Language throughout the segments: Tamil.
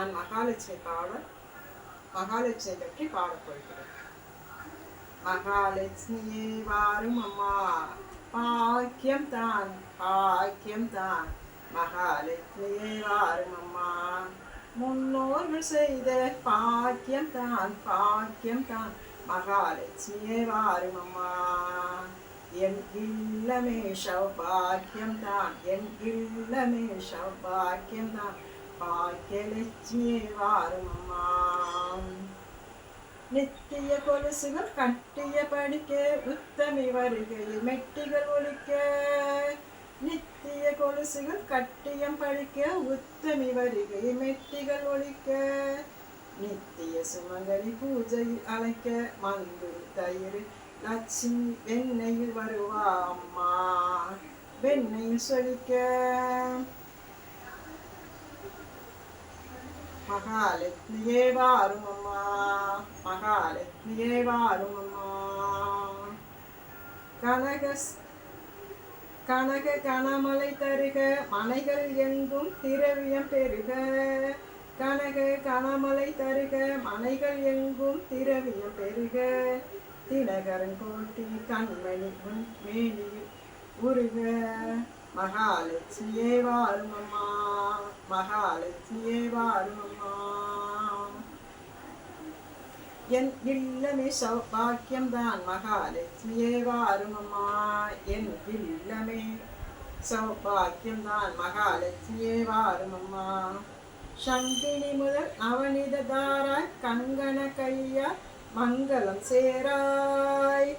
நான் மகாலட்சுமி பாட மகாலட்சுமி பற்றி பாடப்போகிறேன் மகாலட்சுமியே வாரும் அம்மா பாக்கியம் தான் பாக்கியம் தான். மகாலட்சுமியே வாரும் அம்மா முன்னோர்கள் செய்த பாக்கியம் தான் பாக்கியம் தான். மகாலட்சுமியே வாரும் அம்மா என் இல்லமே சௌபாக்கியம் தான் என் இல்லமே சௌபாக்கியம் தான். பாக்கியலட்சுமியே வாரும் அம்மா நித்திய கொலுசுகள் கட்டிய படிக்க உத்தமி வருகையில் மெட்டிகள் ஒழிக்க. நித்திய கொலுசுகள் கட்டியம் படிக்க உத்தமி வருகையில் மெட்டிகள் ஒழிக்க. நித்திய சுமங்கலி பூஜையில் அழைக்க மந்துரு தயிர் லட்சுமி வெண்ணையில் வருவா அம்மா வெண்ணையில் சொலிக்க மகாலட்சுமியே வாரும் அம்மா மகாலட்சுமியே வாரும் அம்மா கனக கனக கனமலை தருக மனைகள் எங்கும் திரவியம் பெருக கனக கனமலை தருக மனைகள் எங்கும் திரவியம் பெருக தினகரன் கோட்டி கண்மணி உன் மேனியில் உருக மகாலட்சுமியே வாழும் அம்மா மகாலட்சுமியே வாழும் அம்மா என் இல்லமே சௌபாக்கியம்தான் மகாலட்சுமியே வாரும் அம்மா என் இல்லமே சௌபாக்கியம்தான் மகாலட்சுமியே வாரும் அம்மா சங்கினி முதல் அவனித தாராய் கங்கண கையா மங்களம் சேராய்.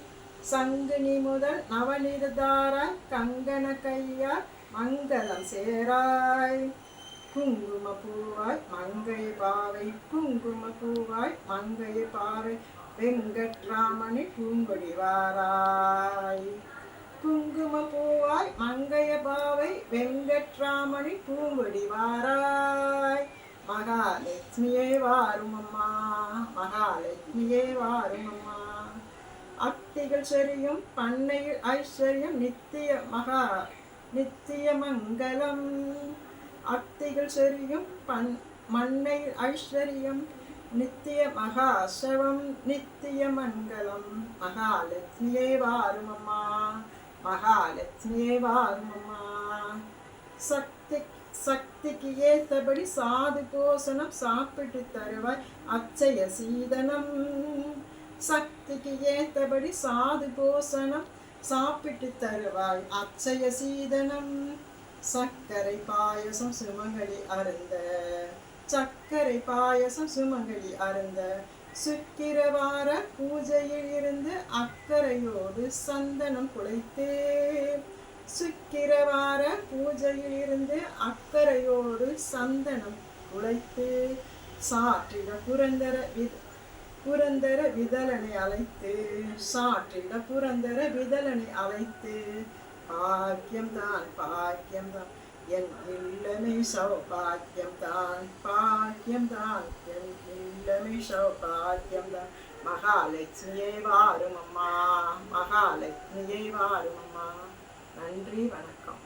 சங்கினி முதல் நவநித கங்கண கையா மங்களம் சேராய். குங்கும பூவாய் மங்கை பாவை குங்கும பூவாய் மங்கை பாவை வெங்கட்ராமணி பூங்கொடி வாராய். குங்கும பூவாய் மங்கைய பாவை வெங்கட்ராமணி பூங்கொடி வாராய். மகாலட்சுமியே வாருமம்மா மகாலட்சுமியே வாருமம்மா. அத்திகள் செரியும் பண்ணையில் ஐஸ்வர்யம் நித்திய மகா நித்திய மங்களம். அத்திகள் செரியும் பண் மண்ணையில் ஐஸ்வர்யம் நித்திய மகாசவம் நித்திய மங்களம். மகாலட்சுமியே வாருமம்மா மகாலட்சுமியே வாருமம்மா. சக்தி சக்திக்கு ஏத்தபடி சாது போசனம் சாப்பிட்டு தருவாய் அச்சய சீதனம். சக்திக்கு ஏத்தபடி சாது போசனம் சாப்பிட்டு தருவாய் அச்சய சீதனம் சர்க்கரை பாயசம் சுமங்கலி அருந்த. சர்க்கரை பாயசம் சுமங்கலி அருந்த. சுக்கிரவார பூஜையில் இருந்து அக்கறையோடு சந்தனம் குலைத்தே. சுக்கிரவார பூஜையில் இருந்து அக்கறையோடு சந்தனம் குலைத்து. சாற்றிட புரந்தர வித் புரந்தர விதலனை அழைத்து சாற்றிட புரந்தர விதலனை அழைத்து பாக்கியம்தான் பாக்கியம்தான் என் இல்லமே சௌபாக்கியம்தான் பாக்கியம்தான் என் இல்லமே சௌபாக்கியம்தான் மகாலட்சுமியை வாரும் அம்மா மகாலட்சுமியை வாரும் அம்மா. நன்றி வணக்கம்.